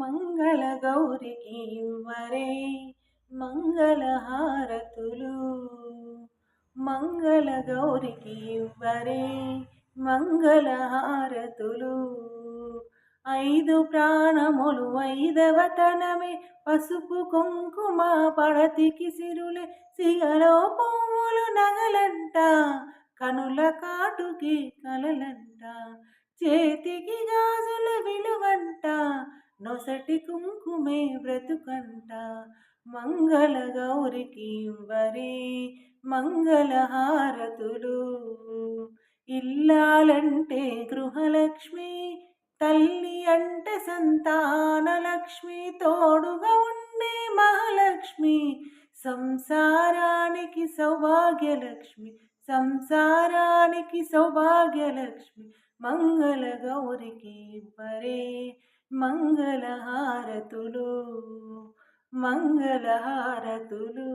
మంగళ గౌరికి ఇవ్వరే మంగళహారతులు. మంగళ గౌరికి ఇవ్వరే మంగళహారతులు. ఐదు ప్రాణములు ఐదవతనమే పసుపు కుంకుమ పడతికి సిరులే సిగలో పువ్వులు నగలంట కనుల కాటుకి కలలంట చేతికి నొసటి కుంకుమే బ్రతుకంట. మంగళ గౌరికి ఇవ్వరే మంగళహారతుడు ఇల్లాలంటే గృహలక్ష్మి తల్లి అంటే సంతానలక్ష్మి తోడుగా ఉండే మహాలక్ష్మి. సంసారానికి సౌభాగ్యలక్ష్మి సంసారానికి సౌభాగ్యలక్ష్మి. మంగళ గౌరికి వరే మంగళహారతులు మంగళహారతులు.